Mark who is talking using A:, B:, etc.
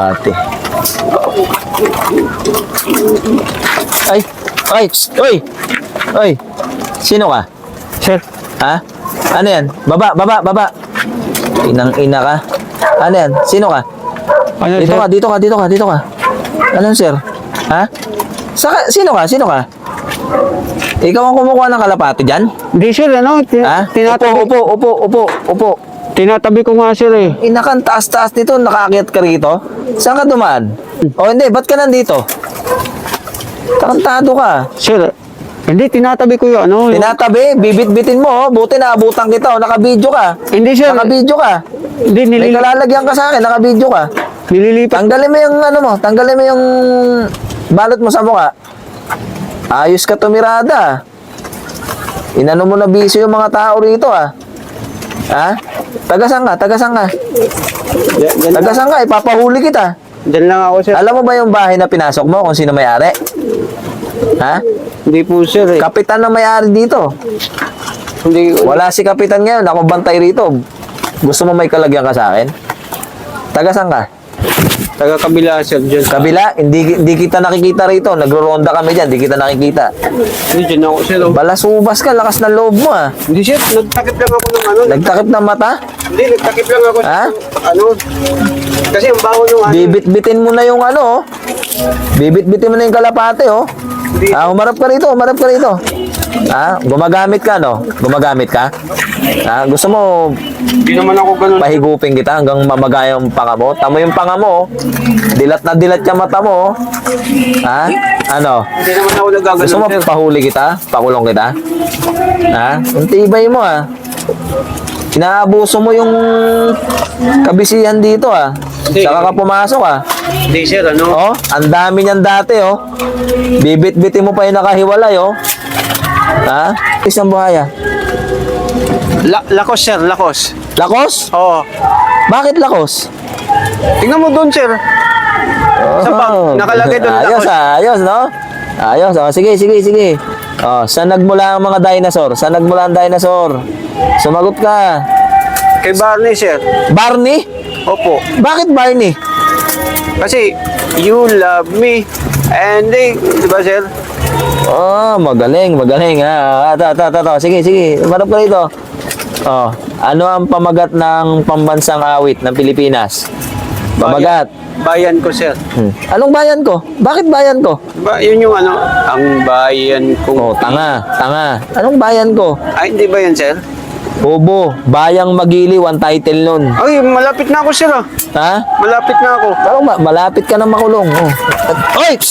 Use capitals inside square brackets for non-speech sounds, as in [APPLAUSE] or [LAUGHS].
A: Ate. Ay, ay, oy, oy, sino ka?
B: Sir,
A: Ha? Ano yan? Baba, baba, baba. Inang ina ka. Ano yan? Sino ka?
B: ano
A: Dito
B: sir?
A: ka, dito ka, dito ka, dito ka. Anong sir? Ha? Saka, sino ka? Sino ka? Ikaw ang kumukuha ng kalapati dyan?
B: Hindi sir, ano? Tin-
A: Ha? Upo, upo, upo, upo, upo.
B: Tinatabi ko nga sir eh.
A: Inakan taas-taas nito, nakaakyat ka rito. Saan ka dumaan? O hindi, ba't ka nandito? Tarantado ka.
B: Sir, hindi tinatabi ko yung ano. yung-
A: Tinatabi, bibit-bitin mo, oh. buti naabutan kita, oh. nakabidyo ka.
B: Hindi sir,
A: Nakabidyo ka.
B: hindi
A: May
B: nilili-
A: kalalagyan ka sa akin, nakabidyo ka.
B: nililipat.
A: Tanggalin mo yung ano mo, tanggalin mo yung balot mo sa mukha. Ayos ka tumirada. Inano mo na bisyo yung mga tao rito ah. Ha? Tagasan ka, tagasan ka.
B: Yan, yan,
A: Tagasan ka, ipapahuli kita.
B: dyan lang ako sir.
A: Alam mo ba yung bahay na pinasok mo kung sino may-ari? Ha?
B: Hindi po sir eh.
A: Kapitan na may-ari dito.
B: Hindi,
A: Wala si kapitan ngayon, ako bantay rito. Gusto mo may kalagyan ka sa akin? Tagasan ka?
B: Taga kabila sir dyan.
A: Kabila, hindi, hindi kita nakikita rito. Nagro-ronda kami dyan, hindi kita nakikita.
B: Hindi dyan ako sir. oh.
A: Balasubas ka, lakas ng loob mo ah.
B: Hindi sir, nagtakip lang ako ng ano.
A: Nagtakip ng mata?
B: Hindi, nagtakip lang ako.
A: Ha?
B: Ano? Kasi ang baho nung ano.
A: Bibit-bitin mo na yung ano oh. Bibit-bitin mo na yung kalapate oh. Ah, umarap ka rito, umarap ka rito. Ah, gumagamit ka no? Gumagamit ka? Ah, gusto mo
B: Hindi naman ako ganun.
A: pahigupin kita hanggang mamagay ang panga mo? Tamo yung panga mo. oh. Dilat na dilat yung mata mo. oh. Ha? Ano?
B: Hindi naman ako nagaganon
A: Gusto mo pahuli kita? Pakulong kita? Ha? Ang tibay mo ah. Inaabuso mo yung kabisihan dito ah.
B: Hindi.
A: Saka ka pumasok ah.
B: Hindi sir, ano?
A: Oh, ang dami niyan dati oh. Bibit-bitin mo pa yung nakahiwalay oh. Ha? Isang buhaya.
B: La lakos sir, lakos.
A: Lakos?
B: Oo.
A: Bakit lakos?
B: Tingnan mo doon sir. Sa bag,
A: Oh.
B: nakalagay doon [LAUGHS]
A: Ayos
B: lakos.
A: ah, ayos no? Ayos. Oh, sige, sige, sige. Oh, saan nagmula ang mga dinosaur? Saan nagmula ang dinosaur? Sumagot ka.
B: Kay Barney sir.
A: Barney?
B: Opo.
A: Bakit Barney?
B: Kasi, you love me. And they, di ba sir?
A: Oh, magaling, magaling ha. Ah, ta, ta, ta, ta. Sige, sige. Marap ka rito. Oh, ano ang pamagat ng pambansang awit ng Pilipinas? Pamagat.
B: Bayan ko sir.
A: Hmm. Anong bayan ko? Bakit bayan ko?
B: Ba, yun yung ano, ang bayan
A: Oh,
B: ko.
A: tanga, tanga. Anong bayan ko?
B: Ay, hindi ba yan sir?
A: Bobo, Bayang Magiliw ang title nun.
B: Ay, malapit na ako sir ah.
A: Ha?
B: Malapit na ako.
A: Parang ma- malapit ka na makulong. Oh. Oy! psst!